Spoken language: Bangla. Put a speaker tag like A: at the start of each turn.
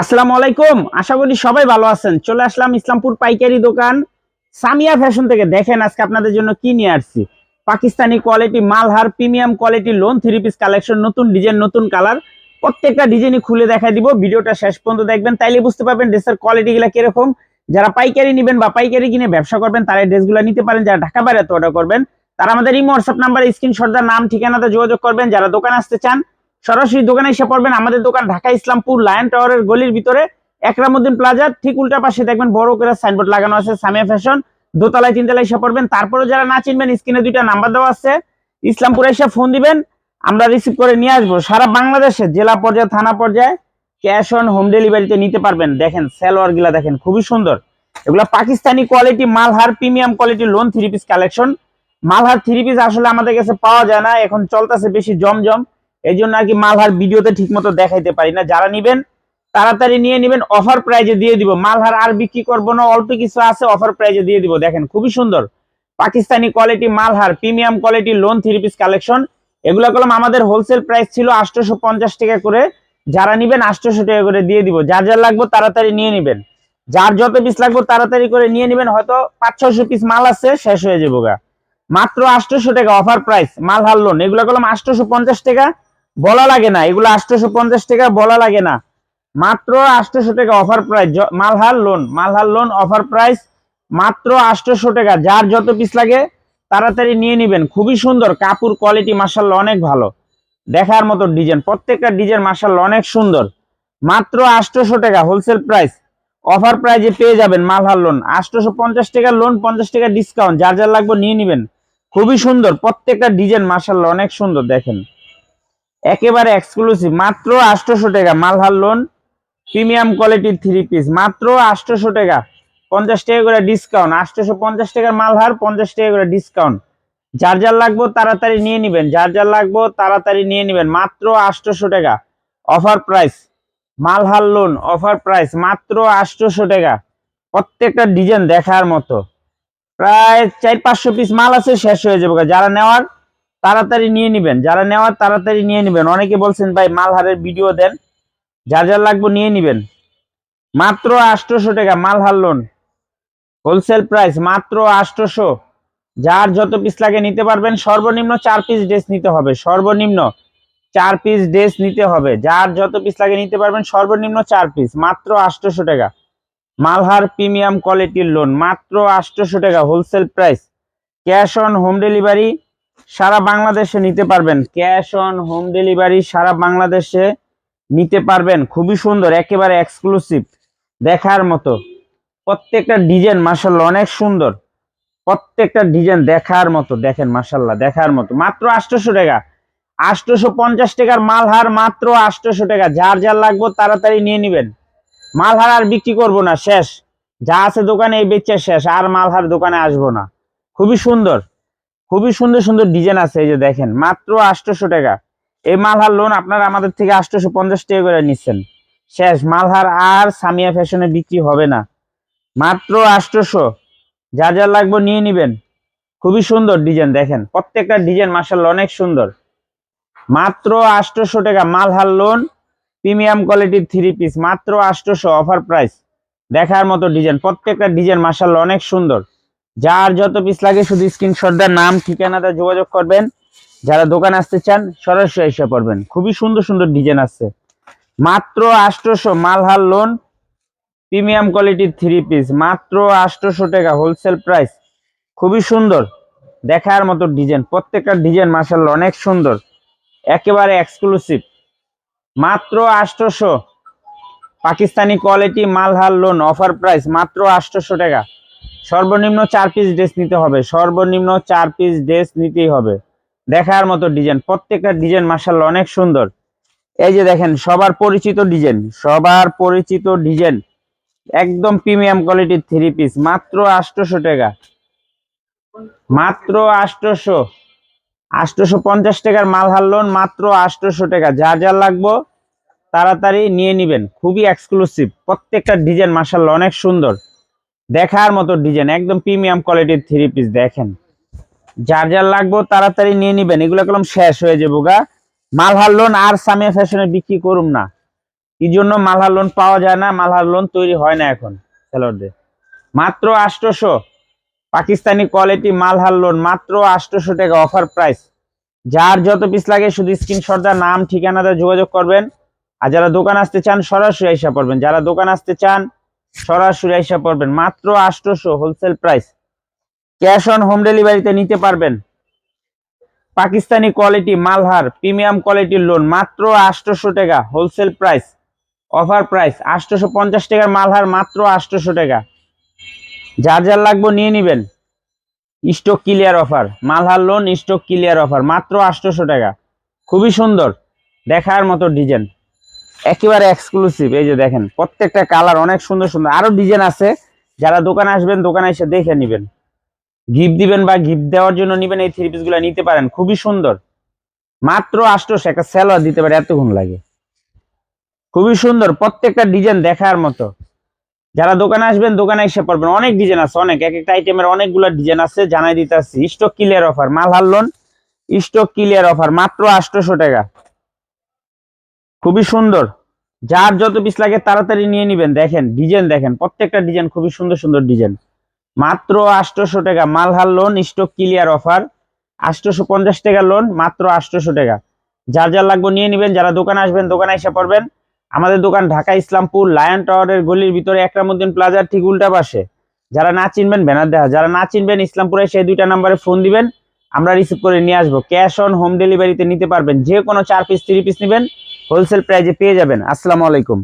A: আসসালামু আলাইকুম। আশা করি সবাই ভালো আছেন। চলে আসলাম ইসলামপুর পাইকারি দোকান। সামিয়া ফ্যাশন থেকে দেখেন আজকে আপনাদের জন্য কি নিয়ে আসছি। Pakistani quality Malhar premium quality lawn three piece collection, নতুন ডিজাইন, নতুন কালার। প্রত্যেকটা ডিজাইনই খুলে দেখাই দিব। ভিডিওটা শেষ পর্যন্ত দেখবেন, তাইলে বুঝতে পারবেন ড্রেসের কোয়ালিটি গুলা কীরকম। যারা পাইকারি নেবেন বা পাইকারি কিনে ব্যবসা করবেন, তারা ড্রেসগুলো নিতে পারেন। যারা ঢাকা বাইরে অর্ডার করবেন, তারা আমাদের এই হোয়াটসঅ্যাপ নাম্বারে স্ক্রিনশটদার নাম, ঠিকানাতে যোগাযোগ করবেন। যারা দোকান আসতে চান সরাসরি দোকানে এসে পড়বেন আমাদের দোকান ঢাকা ইসলামপুর লায়ন টাওয়ারের গলির ভিতরে, একরামুদ্দিন প্লাজার ঠিক উল্টা পাশে দেখবেন বড় করে সাইনবোর্ড লাগানো আছে, সামিয়া ফ্যাশন, দোতলায়, তিনতলায় এসে পড়বেন। তারপরে যারা না চিনবেন, স্ক্রিনে দুইটা নাম্বার দেওয়া আছে। ইসলামপুরে এসে ফোন দিবেন, আমরা রিসিভ করে নিয়ে আসব। সারা বাংলাদেশে, জেলা পর্যায়ে, থানা পর্যায়ে ক্যাশ অন হোম ডেলিভারিতে নিতে পারবেন। দেখেন, সেলোয়ারগুলা দেখেন, খুবই সুন্দর। এগুলা Pakistani quality Malhar premium quality lawn three piece collection Malhar three piece আসলে আমাদের কাছে পাওয়া যায় না, এখন চলতেছে বেশি জমজম। এই জন্য আর কি মালহার ভিডিওতে ঠিক মতো দেখাইতে পারি না। যারা নিবেন, তাড়াতাড়ি নিয়ে নেবেন অফার প্রাইজে দিয়ে দিব। মালহার আর বিক্রি করব না, অল্প কিছু আছে অফার প্রাইজে দিয়ে দিব। দেখেন, খুবই সুন্দর। Pakistani quality Malhar premium quality lawn three piece collection এগুলো কলম আমাদের হোলসেল প্রাইস ছিল আটশোশো পঞ্চাশ টাকা করে। যারা নিবেন, আটশোশো টাকা করে দিয়ে দিব। যার যার লাগবে, তাড়াতাড়ি নিয়ে নেবেন। যার যত পিস লাগবে, তাড়াতাড়ি করে নিয়ে নেবেন। হয়তো পাঁচ ছশো পিস মাল আছে, শেষ হয়ে যাব গা মাত্র আটশোশো টাকা অফার প্রাইস মালহার লোন এগুলো কলম আটশোশো পঞ্চাশ টাকা। বলা লাগে না। এগুলো আটশোশো পঞ্চাশ টাকা বলা লাগে না। মাত্র আটশোশো টাকা offer price Malhar lawn Malhar lawn offer price মাত্র আটশোশো টাকা। যার যত পিস লাগে, তাড়াতাড়ি নিয়ে নেবেন। খুবই সুন্দর। কাপড় কোয়ালিটি মার্শাল অনেক ভালো। দেখার মতো ডিজাইন প্রত্যেকটা ডিজাইন মার্শাল অনেক সুন্দর। মাত্র আটশোশো টাকা হোলসেল প্রাইস অফার প্রাইজে পেয়ে যাবেন মালহার লোন আটশোশো পঞ্চাশ টাকা লোন পঞ্চাশ টাকা ডিসকাউন্ট যার যার লাগবে নিয়ে নেবেন। খুবই সুন্দর। প্রত্যেকটা ডিজাইন মার্শাল অনেক সুন্দর। দেখেন। একেবারে এক্সক্লুসিভ মাত্র আটশোশো টাকা, মালহার লোন প্রিমিয়াম কোয়ালিটির থ্রি পিস মাত্র আটশোশো টাকা। পঞ্চাশ টাকা করে ডিসকাউন্ট আটশোশো পঞ্চাশ টাকার মালহার, পঞ্চাশ টাকা করে ডিসকাউন্ট যার যার লাগবো তাড়াতাড়ি নিয়ে নিবেন, যার যার লাগবো তাড়াতাড়ি নিয়ে নিবেন, মাত্র আটশোশো টাকা। Offer price Malhar lawn offer price মাত্র আটশোশো টাকা। প্রত্যেকটা ডিজাইন দেখার মতো। প্রায় চার পাঁচশো পিস মাল আছে, শেষ হয়ে যাবে। যারা নেওয়ার তাড়াতাড়ি নিয়ে নিবেন। যারা নেওয়ার তাড়াতাড়ি নিয়ে নিবেন। অনেকে বলছেন, ভাই মালহারের ভিডিও দেন। যার যার লাগবে নিয়ে নিবেন। মাত্র আটশোশো টাকা মালহার লোন হোলসেল প্রাইস মাত্র আটশোশো যার যত পিস লাগে নিতে পারবেন। সর্বনিম্ন চার পিস ড্রেস নিতে হবে। সর্বনিম্ন চার পিস ড্রেস নিতে হবে। যার যত পিস লাগে নিতে পারবেন, সর্বনিম্ন চার পিস মাত্র আটশোশো টাকা। মালহার প্রিমিয়াম কোয়ালিটির লোন মাত্র আটশোশো টাকা। Wholesale price cash on home delivery সারা বাংলাদেশে নিতে পারবেন। ক্যাশ অন হোম ডেলিভারি সারা বাংলাদেশে নিতে পারবেন। খুবই সুন্দর, একেবারে এক্সক্লুসিভ দেখার মতো। প্রত্যেকটা ডিজাইন মার্শাল্লাহ অনেক সুন্দর। প্রত্যেকটা ডিজাইন দেখার মতো, দেখেন মার্শাল্লাহ দেখার মতো। মাত্র আটশোশো টাকা। আটশোশো পঞ্চাশ টাকার মালহার মাত্র আটশোশো টাকা। যার যার লাগবে তাড়াতাড়ি নিয়ে নিবেন। মালহার আর বিক্রি করব না, শেষ। যা আছে দোকানে এই বেচে শেষ, আর মালহার দোকানে আসব না। খুবই সুন্দর। খুবই সুন্দর সুন্দর ডিজাইন আছে, এই যে দেখেন, মাত্র আটশোশো টাকা। এই মালহার লোন আপনারা আমাদের থেকে আটশোশো পঞ্চাশ টাকা করে নিচ্ছেন। শেষ, মালহার আর সামিয়া ফ্যাশনে বিক্রি হবে না। মাত্র আটশোশো। যা যা লাগবে নিয়ে নিবেন। খুবই সুন্দর ডিজাইন দেখেন, প্রত্যেকটা ডিজাইন মার্শাল অনেক সুন্দর। মাত্র আটশোশো টাকা মালহার লোন প্রিমিয়াম কোয়ালিটির থ্রি পিস মাত্র আটশোশো অফার প্রাইস দেখার মতো ডিজাইন প্রত্যেকটা ডিজাইন মার্শাল অনেক সুন্দর। যার যত পিস লাগে শুধু স্ক্রিনশট দেওয়ার নাম, ঠিকানাতে যোগাযোগ করবেন। যারা দোকানে আসতে চান, সরাসরি এসে পড়বেন। খুবই সুন্দর সুন্দর ডিজাইন আছে মাত্র আটশোশো মালহার লোন প্রিমিয়াম কোয়ালিটির থ্রি পিস মাত্র আটশোশো টাকা হোলসেল প্রাইস খুবই সুন্দর। দেখার মতো ডিজাইন প্রত্যেকটা ডিজাইন মার্শাল্লাহ অনেক সুন্দর। একেবারে এক্সক্লুসিভ মাত্র আটশোশো। Pakistani quality Malhar lawn offer price মাত্র আটশোশো টাকা। সর্বনিম্ন চার পিস ড্রেস নিতে হবে। সর্বনিম্ন চার পিস ড্রেস নিতেই হবে। দেখার মতো ডিজাইন প্রত্যেকটা ডিজাইন মার্শাল্লাহ অনেক সুন্দর। এই যে দেখেন, সবার পরিচিত ডিজাইন সবার পরিচিত ডিজাইন একদম প্রিমিয়াম কোয়ালিটির থ্রি পিস মাত্র আটশোশো টাকা। মাত্র আটশোশো। আটশোশো পঞ্চাশ টাকার মাল হারলোন মাত্র আটশোশো টাকা। যা যা লাগবো তাড়াতাড়ি নিয়ে নিবেন। খুবই এক্সক্লুসিভ প্রত্যেকটা ডিজাইন মার্শাল্লাহ অনেক সুন্দর। দেখার মতো ডিজাইন একদম প্রিমিয়াম কোয়ালিটির থ্রি পিস দেখেন। যার যার লাগবো তাড়াতাড়ি নিয়ে নিবেন, এগুলো কলম শেষ হয়ে যাব গা। মালহার লোন আর সামিয়া ফ্যাশনে বিক্রি করুম না। কি জন্য মালহার লোন পাওয়া যায় না, মালহার লোন তৈরি হয় না এখন সেলরদের মাত্র আটশোশো। পাকিস্তানি কোয়ালিটি মালহার লোন মাত্র আটশোশো টাকা অফার প্রাইস যার যত পিস লাগে শুধু স্ক্রিনশট দা নাম, ঠিকানাতে যোগাযোগ করবেন। আর যারা দোকান আসতে চান, সরাসরি আইসা পড়বেন। যারা দোকান আসতে চান সরাসরি আইসা পড়বেন। মাত্র আটশোশো wholesale price cash on home ডেলিভারিতে নিতে পারবেন। পাকিস্তানি কোয়ালিটি মালহার প্রিমিয়াম কোয়ালিটির লোন মাত্র আটশোশো টাকা হোলসেল প্রাইস অফার প্রাইস আটশোশো পঞ্চাশ টাকার মালহার মাত্র আটশোশো টাকা। যার যার লাগবে নিয়ে নিবেন। Stock clear offer Malhar lawn stock clear offer মাত্র আটশোশো টাকা। খুবই সুন্দর, দেখার মতো ডিজাইন একেবারে এক্সক্লুসিভ এই যে দেখেন, প্রত্যেকটা কালার অনেক সুন্দর সুন্দর। আরও ডিজাইন আছে। যারা দোকানে আসবেন, দোকানে এসে দেখে নিবেন। গিফট দিবেন বা গিফট দেওয়ার জন্য নিবেন, এই থ্রি পিসগুলো নিতে পারেন। খুবই সুন্দর। মাত্র আটশোশো একটা স্যালোয়ার দিতে পারে, এতক্ষণ লাগে। খুবই সুন্দর, প্রত্যেকটা ডিজাইন দেখার মতো। যারা দোকানে আসবেন, দোকানে এসে পড়বেন। অনেক ডিজাইন আছে, অনেক। এক একটা আইটেমের অনেকগুলো ডিজাইন আছে, জানাই দিতে আসছি stock clear offer Malhar lawn stock clear offer মাত্র আটশোশো টাকা। খুবই সুন্দর। যার যত পিস লাগে তাড়াতাড়ি নিয়ে নিবেন। দেখেন ডিজাইন দেখেন, প্রত্যেকটা ডিজাইন খুবই সুন্দর সুন্দর ডিজাইন মাত্র আটশোশো টাকা, Malhar lawn stock clear offer আটশোশো পঞ্চাশ টাকা লোন মাত্র আটশোশো টাকা। যার যার লাগবে নিয়ে নিবেন, যারা দোকানে আসবেন, দোকানে এসে পড়বেন। আমাদের দোকান ঢাকা ইসলামপুর লায়ন টাওয়ারের গলির ভিতরে একরামুদ্দিন প্লাজার ঠিক উল্টা পাশে। যারা না চিনবেন, ব্যানার দেখা যারা না চিনবেন, ইসলামপুরে সেই দুইটা নাম্বারে ফোন দিবেন। আমরা রিসিভ করে নিয়ে আসব। ক্যাশ অন হোম ডেলিভারিতে নিতে পারবেন। যে কোনো চার পিস থ্রি পিস নেবেন। হোলসেল প্রাইজে পেয়ে যাবেন। আসসালামু আলাইকুম।